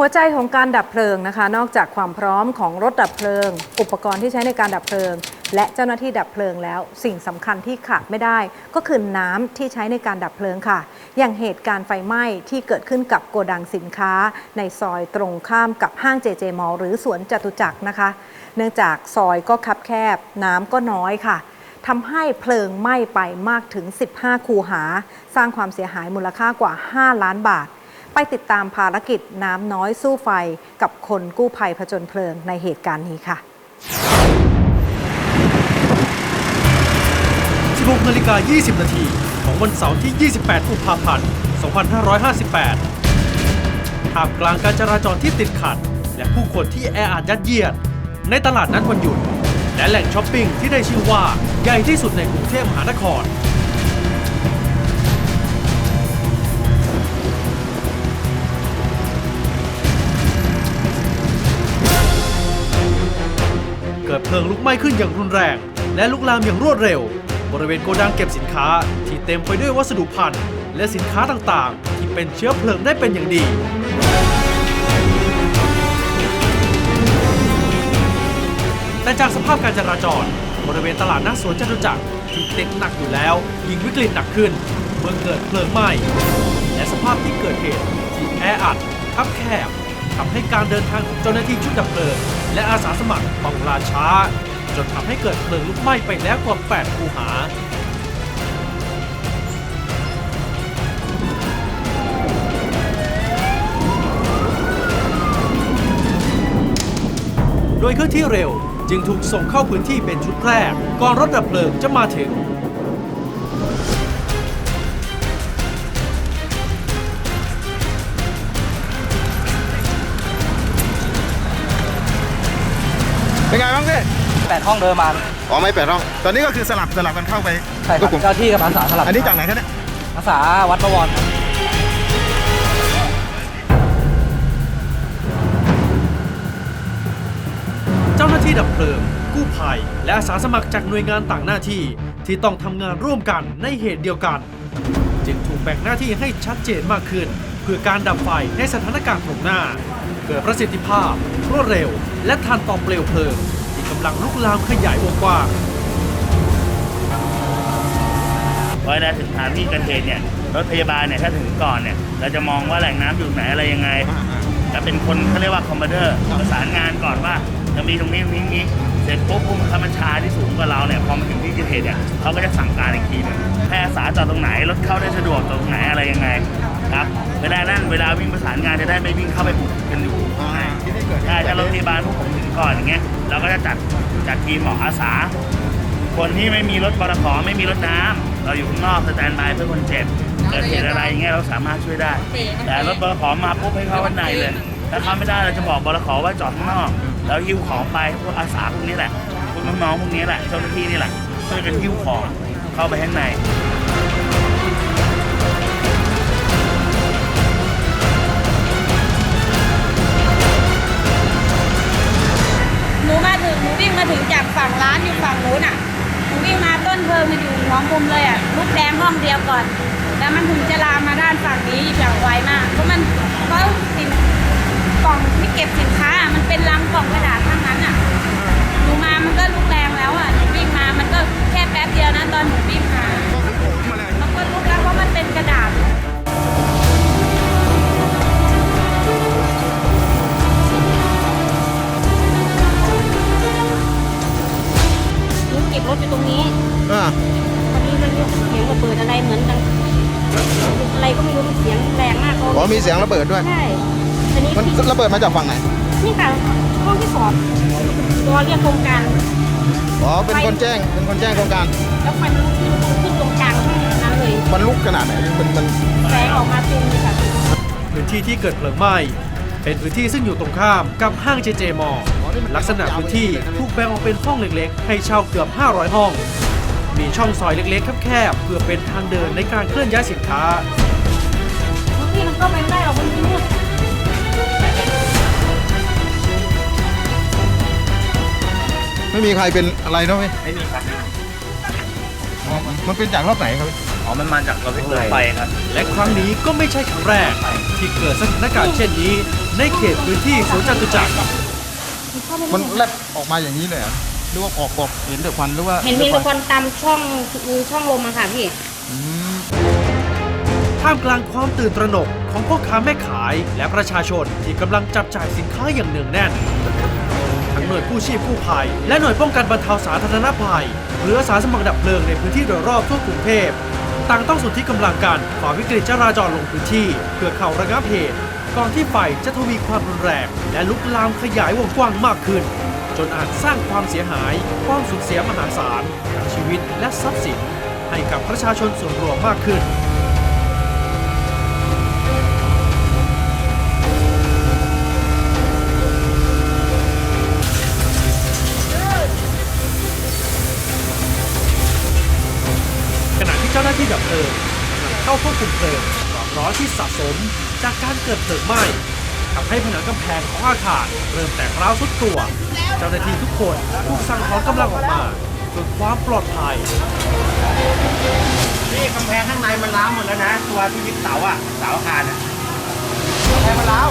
หัวใจของการดับเพลิงนะคะ นอกจากความพร้อมของรถดับเพลิง อุปกรณ์ที่ใช้ในการดับเพลิง และเจ้าหน้าที่ดับเพลิงแล้ว สิ่งสำคัญที่ขาดไม่ได้ ก็คือน้ำที่ใช้ในการดับเพลิงค่ะ อย่างเหตุการณ์ไฟไหม้ที่เกิดขึ้นกับโกดังสินค้า ในซอยตรงข้ามกับห้างเจเจมอลหรือสวนจตุจักรนะคะ เนื่องจากซอยก็คับแคบ น้ำก็น้อยค่ะทำให้เพลิงไหม้ไปมากถึง 15 คูหา สร้างความเสียหายมูลค่ากว่า 5 ล้านบาท ไปติดตามภารกิจน้ำน้อยสู้ไฟกับคนกู้ภัยผจญเพลิงในเหตุการณ์นี้ค่ะ 16นาฬิกา 20 นาทีของวันเสาร์ที่ 28 กุมภาพันธ์ 2558 ท่ามกลางการจราจรที่ติดขัด และผู้คนที่แออัดยัดเยียด ในตลาดนัดวันหยุด และแหล่งช้อปปิ้งที่ได้ชื่อว่าใหญ่ที่สุดในกรุงเทพมหานคร เพลิงลุกไหม้ขึ้นอย่างรุนแรง และลุกลามอย่างรวดเร็ว บริเวณโกดังเก็บสินค้าที่เต็มไปด้วยวัสดุพันธ์และสินค้าต่างๆ ที่เป็นเชื้อเพลิงได้เป็นอย่างดีแต่จากสภาพการจราจร บริเวณตลาดนัดสวนจตุจักรที่ติดหนักอยู่แล้วยิ่งวิกฤตหนักขึ้นเมื่อเกิดเพลิงไหม้และสภาพที่เกิดเหตุที่แออัดคับแคบ ทำให้การเดินทางของเจ้าหน้าที่ชุดดับเพลิงและอาสาสมัครต้องล่าช้า จนทำให้เกิดเพลิงลุกไหม้ไปแล้วกว่า 8 คูหาโดยเคลื่อนที่เร็วจึงถูกส่งเข้าพื้นที่เป็นชุดแรก ก่อนรถดับเพลิงจะมาถึง เป็นไงบ้างพี่แปดห้องเดินมาอ๋อไม่แปดห้อง ตอนนี้ก็คือสลับสลับกันเข้าไปใช่คก็รับผมเจ้าที่กับอาสาสลับอันนี้จากไหนครับเนี่ยอาสาวัดประวรครับเจ้าหน้าที่ดับเพลิง กู้ภัย และอาสาสมัครจากหน่วยงานต่างหน้าที่ที่ต้องทำงานร่วมกันในเหตุเดียวกัน จึงถูกแบ่งหน้าที่ให้ชัดเจนมากขึ้น เพื่อการดับไฟในสถานการณ์ตรงหน้า เกิดประสิทธิภาพ รวดเร็ว และทันต่อเปลวเพลิง ที่กำลังลุกลามขยายวงกว้างพอเราถึงสถานที่เกิดเหตุเนี่ยรถพยาบาลเนี่ยถ้าถึงก่อนเนี่ยเราจะมองว่าแหล่งน้ำอยู่ไหนอะไรยังไงจะเป็นคนเขาเรียกว่าคอมมานเดอร์ประสานงานก่อนว่าจะมีตรงนี้ตรงนี้งนี้เสร็จปุ๊บผู้บังคับบัญชาที่สูงกว่าเราเนี่ยพอมาถึงที่เกิดเหตุเนี่ยเขาก็จะสั่งการอีกทีนึงให้อาสาจอดตรงไหนรถเข้าได้สะดวกตรงไหนอะไรยังไง ครับ เวลานั้นเวลาวิ่งประสานงานจะได้ไม่วิ่งเข้าไปบุกกันอยู่อ่าที่นี่เกิดเหตุใช่ถ้ารถพยาบาลพวกผมถึงก่อนอย่างเงี้ยเราก็จะจัดจัดทีมของอาสา คนที่ไม่มีรถปตทไม่มีรถน้ำเราอยู่ข้างนอกสแตนบายเพื่อคนเจ็บเกิดเหตุอะไรอย่างเงี้ยเราสามารถช่วยได้ แต่รถบลขมาปุ๊บให้เข้าข้างในเลย ถ้าเข้าไม่ได้เราจะบอกบลขว่าจอดข้างนอกแล้วหิ้วของไปพวกอาสาพวกนี้แหละพวกน้องๆพวกนี้แหละเจ้าหน้าที่นี่แหละช่วยกันหิ้วของเข้าไปข้างใน มาถึงจากฝั่งร้านอยู่ฝั่งนู้นอะหนูวิ่งมาต้นเพลิงมันอยู่หัวมุมเลยอะลูกแดงห้องเดียวก่อน แล้วมันถึงจะลามมาด้านฝั่งนี้อย่างไวมาก เพราะมันเพราะสินกล่องที่เก็บสินค้าอะมันเป็นลังกล่องกระดาษทั้งนั้นอะหนูมามันก็ลุกแรงแล้วอะหนูวิ่งมามันก็แค่แป๊บเดียวนะตอนหนูวิ่งมามันก็ลุกแล้วเพราะมันเป็นกระดาษ อยู่ตรงนี้อ่าพอดีมันมีเสียงระเบิดอะไรเหมือนดังอะไรก็ไม่รู้มันเสียงแรงมากอ๋อมีเสียงระเบิดด้วย ใช่อันนี้มันที่ระเบิดมาจากฝั่งไหน นี่ค่ะห้องที่สองตัวเรียกโครงการอ๋อ เป็นคนแจ้ง เป็นคนแจ้งโครงการ แล้วไฟมันลุกขึ้นขึ้นตรงกลางห้องนั้นเลยมันลุกขนาดไหน มันมัน แสงออกมาเต็มเลยค่ะ พื้นที่ที่เกิดเพลิงไหม้เป็นพื้นที่ซึ่งอยู่ตรงข้ามกับห้างเจเจมอ ลักษณะพื้นที่ถูกแบ่งออกเป็นห้องเล็กๆ ให้เช่าเกือบ 500 ห้อง มีช่องซอยเล็กๆแคบๆเพื่อเป็นทางเดินในการเคลื่อนย้ายสินค้าบางทีมันก็ไปไม่ได้หรอกมันมืดไม่มีใครเป็นอะไรนะเว้ยไม่มีครับอ๋อมันเป็นจากรอบไหนครับ อ๋อ มันมาจากรถไฟครับ และครั้งนี้ก็ไม่ใช่ครั้งแรก ที่เกิดสถานการณ์เช่นนี้ ในเขตพื้นที่สวนจตุจักร มันแลบออกมาอย่างนี้เลยเหรอหรือว่าออกออกเห็นแต่ควันหรือว่าเห็นมีทุกคนตามช่องช่องลมอะค่ะพี่อืมท่ามกลางความตื่นตระหนกของพ่อค้าแม่ขายและประชาชนที่กำลังจับจ่ายสินค้าอย่างเนืองแน่น ทั้งหน่วยกู้ชีพกู้ภัย และหน่วยป้องกันบรรเทาสาธารณภัย หรืออาสาสมัครดับเพลิงในพื้นที่โดยรอบทั่วกรุงเทพต่างต้องสนที่กำลังกันฝ่าวิกฤตจราจรลงพื้นที่ เพื่อเข้าระงับเหตุ ก่อนที่ไฟจะทวีความรุนแรงและลุกลามขยายวงกว้างมากขึ้น จนอาจสร้างความเสียหายความสูญเสียมหาศาลทั้งชีวิตและทรัพย์สิน ให้กับประชาชนส่วนรวมมากขึ้นขณะที่เจ้าหน้าที่ดับเพลิงกำลังเข้าควบคุมเพลิงความร้อนที่สะสม จากการเกิดเพลิงไหม้ทำให้ผนังกำแพงของอาคารเริ่มแตกร้าวทรุดตัว เจ้าหน้าที่ทุกคนถูกสั่งถอนกำลังออกมาเพื่อความปลอดภัย นี่กำแพงข้างในมันล้าวหมดแล้วนะ ตัวที่ยึดเสาอะเสาอาคารอะกำแพงมันล้าว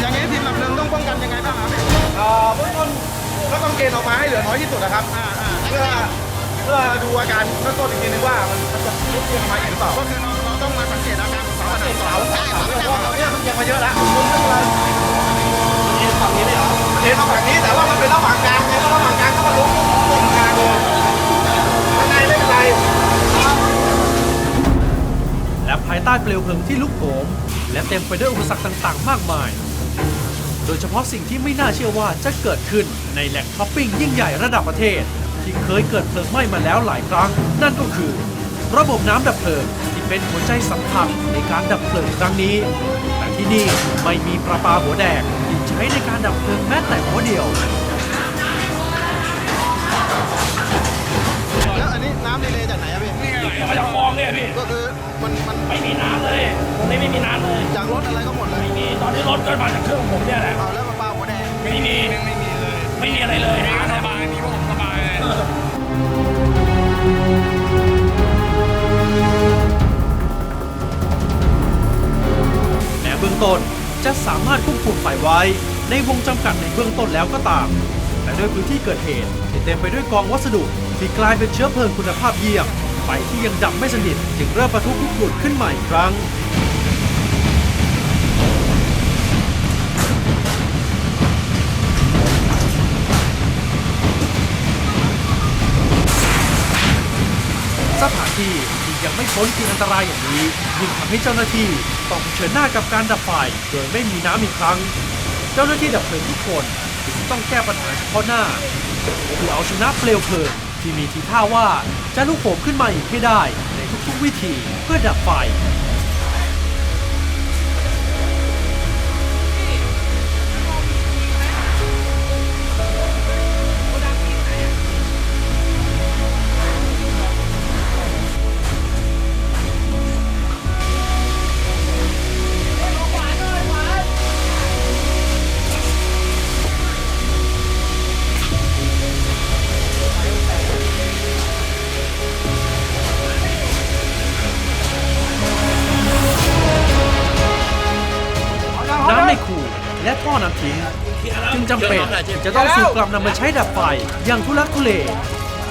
อย่างนี้ทีมดับเพลิงต้องป้องกันยังไงบ้างครับเอ่อเบื้องต้นก็ต้องเกณฑ์ออกมาให้เหลือน้อยที่สุดนะครับเพื่อ เพื่อดูอาการเบื้องต้นอีกทีนึงว่ามันมันจะลุกเรียงมาอีกหรือเปล่าก็คือเราเราต้องมาสังเกตอาการของเสาผนังเสาเสาเรื่องว่าเสาเนี่ยมันเรียงมาเยอะแล้วเอ็นฝั่งนี้เลยเหรอเอ็นมาฝั่งนี้แต่ว่ามันเป็นระหว่างกลางไงแล้วระหว่างกลางก็มาลุกตรงกลางเลยข้างในไม่เป็นไรและภายใต้เปลวเพลิงที่ลุกโหมและเต็มไปด้วยอุปสรรคต่างๆ มากมาย โดยเฉพาะสิ่งที่ไม่น่าเชื่อว่าจะเกิดขึ้นในแหล่งช้อปปิ้งยิ่งใหญ่ระดับประเทศ ที่เคยเกิดเพลิงไหม้มาแล้วหลายครั้ง นั่นก็คือ ระบบน้ำดับเพลิงที่เป็นหัวใจสำคัญในการดับเพลิงครั้งนี้ แต่ที่นี่ไม่มีประปาหัวแดงที่ใช้ในการดับเพลิงแม้แต่หัวเดียว แล้วอันนี้น้ำในเลจากไหนอะพี่มาจากคลองเนี่ยพี่ ก็คือมันมันไม่มีน้ำเลยตรงนี้ไม่มีน้ำเลย จากรถอะไรก็หมดเลยมีตอนนี้รถก็มาจากเครื่องผมเนี่ยแหละ เอาแล้วมาปลาหัวแดง ไม่มี ไม่มีเลย ไม่มีอะไรเลยสบายมีพวกผมสบายเลย แม้เบื้องต้นจะสามารถควบคุมไฟไว้ ในวงจำกัดในเบื้องต้นแล้วก็ตาม แต่ด้วยพื้นที่เกิดเหตุที่เต็มไปด้วยกองวัสดุที่กลายเป็นเชื้อเพลิงคุณภาพเยี่ยมไฟที่ยังดับไม่สนิทจึงเริ่มประทุคุกรุ่นขึ้นใหม่อีกครั้ง สถานที่ที่ยังไม่พ้นขีดอันตรายอย่างนี้ยิ่งทำให้เจ้าหน้าที่ต้องเผชิญหน้ากับการดับไฟโดยไม่มีน้ำอีกครั้ง เจ้าหน้าที่ดับเพลิงทุกคนจึงต้องแก้ปัญหาเฉพาะหน้าเพื่อเอาชนะเปลวเพลิงที่มีทีท่าว่าจะลุกโหมขึ้นมาอีกให้ได้ในทุกๆวิธีเพื่อดับไฟ เป็น จะต้องสูบกลับนำมาใช้ดับไฟอย่างทุลักทุเล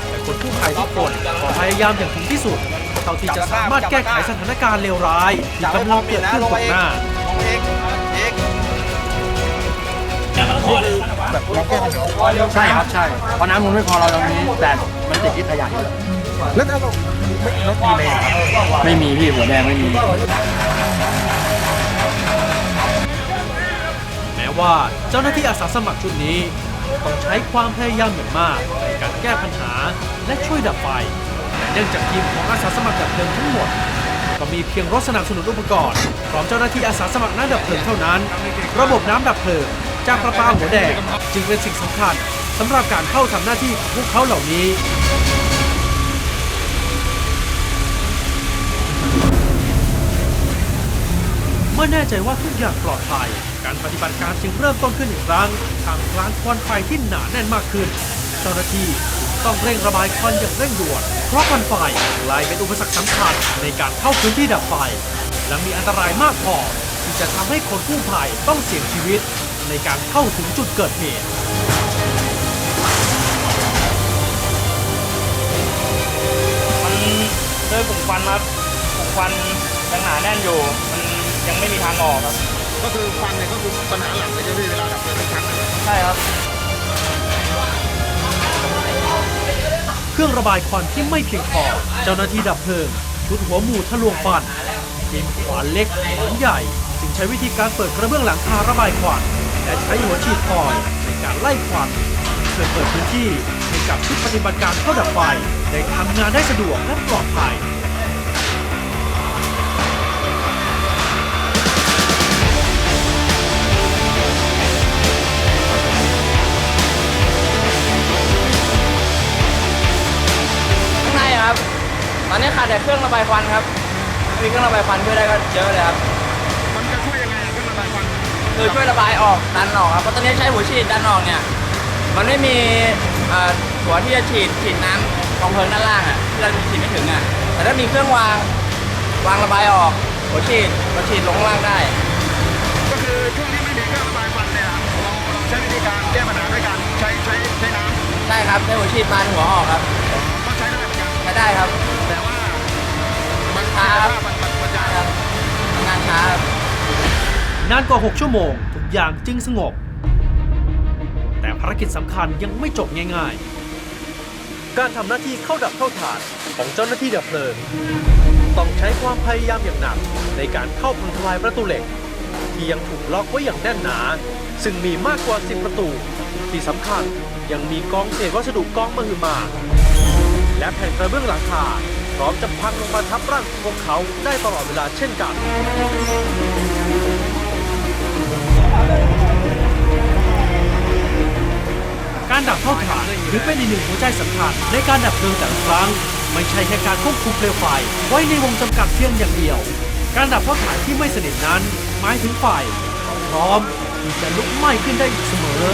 แต่คนผู้ภัยทุกคนก็พยายามอย่างถึงที่สุด เท่าที่จะสามารถแก้ไขสถานการณ์เลวร้ายที่กำลังเกิดขึ้นตรงหน้าใช่ครับใช่เพราะน้ำมันไม่พอเราตรงนี้แต่มันติดที่ขยะอยู่แล้วถ้าเราไม่รถดีเลยครับไม่มีพี่หัวแดงไม่มี ว่าเจ้าหน้าที่อาสาสมัครชุดนี้ ต้องใช้ความพยายามอย่างมากในการแก้ปัญหาและช่วยดับไฟแต่เนื่องจากทีมของอาสาสมัครดับเพลิงทั้งหมด ก็มีเพียงรถสนับสนุนอุปกรณ์พร้อมเจ้าหน้าที่อาสาสมัครนักดับเพลิงเท่านั้น ระบบน้ำดับเพลิงจากประปาหัวแดงจึงเป็นสิ่งสำคัญสำหรับการเข้าทำหน้าที่ของพวกเขาเหล่านี้เมื่อแน่ใจว่าทุกอย่างปลอดภัย การปฏิบัติการจึงเริ่มต้นขึ้นอีกครั้งทางกลางควันไฟที่หนาแน่นมากขึ้น เจ้าหน้าที่ต้องเร่งระบายควันอย่างเร่งด่วน เพราะควันไฟกลายเป็นอุปสรรคสำคัญในการเข้าพื้นที่ดับไฟ และมีอันตรายมากพอที่จะทำให้คนกู้ภัยต้องเสี่ยงชีวิต ในการเข้าถึงจุดเกิดเหตุมันด้วยกลุ่มควันครับกลุ่มควันยังหนาแน่นอยู่ มันยังไม่มีทางออกครับ ก็คือควันเนี่ยก็คือปัญหาหลักเลยใช่ไหมเวลาดับเพลิงทุกครั้งเลยใช่ครับ เครื่องระบายควันที่ไม่เพียงพอ เจ้าหน้าที่ดับเพลิง ชุดหัวหมูทะลวงฟันทีมขวานเล็กขวานใหญ่ จึงใช้วิธีการเปิดกระเบื้องหลังคาระบายควันและใช้หัวฉีดฟอยล์ในการไล่ควันเพื่อเปิดพื้นที่ให้กับชุดปฏิบัติการเข้าดับไฟได้ทำงานได้สะดวกและปลอดภัย อนนี้ขาดแต่เครื่องระบายควันครับถ้ามีเครื่องระบายควันช่วยได้ก็เยอะเลยครับ มันจะช่วยยังไงเครื่องระบายควันคือช่วยระบายออกดันออกครับ เพราะตอนนี้ใช้หัวฉีดดันออกเนี่ย มันไม่มีเอ่อหัวที่จะฉีดฉีดน้ำกองเพลิงด้านล่างอะที่เราฉีดไม่ถึงอะ แต่ถ้ามีเครื่องวางวางระบายออกหัวฉีดหัวฉีดลงข้างล่างได้ ก็คือช่วงที่ไม่มีเครื่องระบายควันเนี่ยเราเราใช้วิธีการแก้ปัญหาด้วยการใช้ใช้ใช้น้ได้ครับใช้หัวฉีดปานหัวออกครับำก็ใช้ได้เหมือนกันใช้ได้ครับแต่ว่ามัน ช้ามันมันมันจะครับทำงานช้าครับนานกว่า 6 ชั่วโมง ทุกอย่างจึงสงบ แต่ภารกิจสำคัญยังไม่จบง่ายๆ การทำหน้าที่เข้าดับเข้าฐานของเจ้าหน้าที่ดับเพลิง ต้องใช้ความพยายามอย่างหนัก ในการเข้าพังทลายประตูเหล็ก ที่ยังถูกล็อกไว้อย่างแน่นหนา ซึ่งมีมากกว่า 10 ประตู ที่สำคัญยังมีกองเศษวัสดุกองมหึมา และแผ่นกระเบื้องหลังคา ร้อมจะพังลงมาทับร่างพวกเขาได้ตลอดเวลาเช่นกัน การดับเท่าฐานถือเป็นอีกหนึ่งหัวใจสำคัญในการดับเพลิงแต่ละครั้ง ไม่ใช่แค่การควบคุมเปลวไฟไว้ในวงจำกัดเพียงอย่างเดียว การดับเท่าฐานที่ไม่สนิทนั้น หมายถึงไฟพร้อมที่จะลุกไหม้ขึ้นได้อีกเสมอ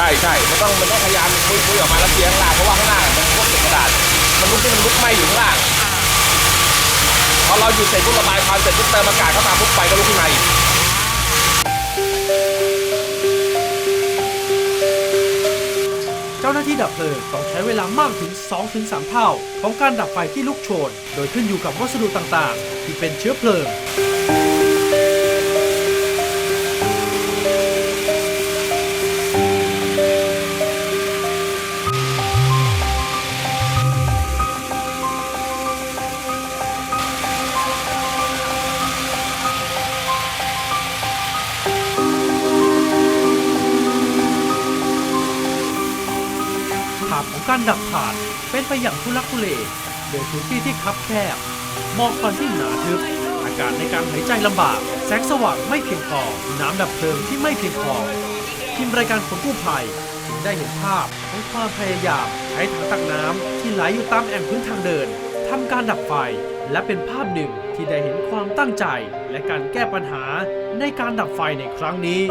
ใช่ใช่มันต้องมันต้องพยายามคุยคุยออกมาแล้วเคลียร์ข้างล่างเพราะว่าข้างล่างมันพวกเศษกระดาษ มันลุกที่มันลุกไหม้อยู่ข้างล่างพอเราหยุดเสร็จปุ๊บระบายควันเสร็จปุ๊บเติมอากาศเข้ามาปุ๊บไฟก็ลุกขึ้นมาอีกเจ้าหน้าที่ดับเพลิงต้องใช้เวลามากถึง 2-3 เท่า ของการดับไฟที่ลุกโชน โดยขึ้นอยู่กับวัสดุต่างๆ ที่เป็นเชื้อเพลิง การดับถ่านเป็นไปอย่างทุลักทุเลโดยพื้นที่ที่คับแคบหมอกควันที่หนาทึบอากาศในการหายใจลำบาก แสงสว่างไม่เพียงพอ น้ำดับเพลิงที่ไม่เพียงพอทีมรายการคนกู้ภัยจึงได้เห็นภาพของความพยายามใช้ถังตักน้ำที่ไหลอยู่ตามแอ่งพื้นทางเดินทำการดับไฟและเป็นภาพหนึ่งที่ได้เห็นความตั้งใจ และการแก้ปัญหาในการดับไฟในครั้งนี้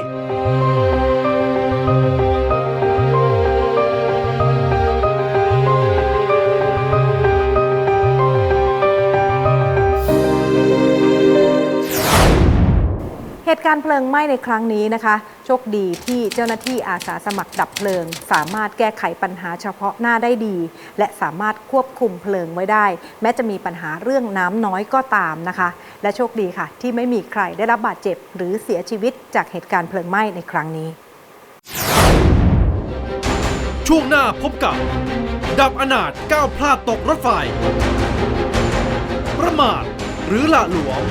การเพลิงไหม้ในครั้งนี้นะคะ โชคดีที่เจ้าหน้าที่อาสาสมัครดับเพลิง สามารถแก้ไขปัญหาเฉพาะหน้าได้ดี และสามารถควบคุมเพลิงไว้ได้ แม้จะมีปัญหาเรื่องน้ำน้อยก็ตามนะคะ และโชคดีค่ะ ที่ไม่มีใครได้รับบาดเจ็บ หรือเสียชีวิตจากเหตุการณ์เพลิงไหม้ในครั้งนี้ ช่วงหน้าพบกับ ดับอนาถก้าวพลาดตกรถไฟ ประมาทหรือละหลวม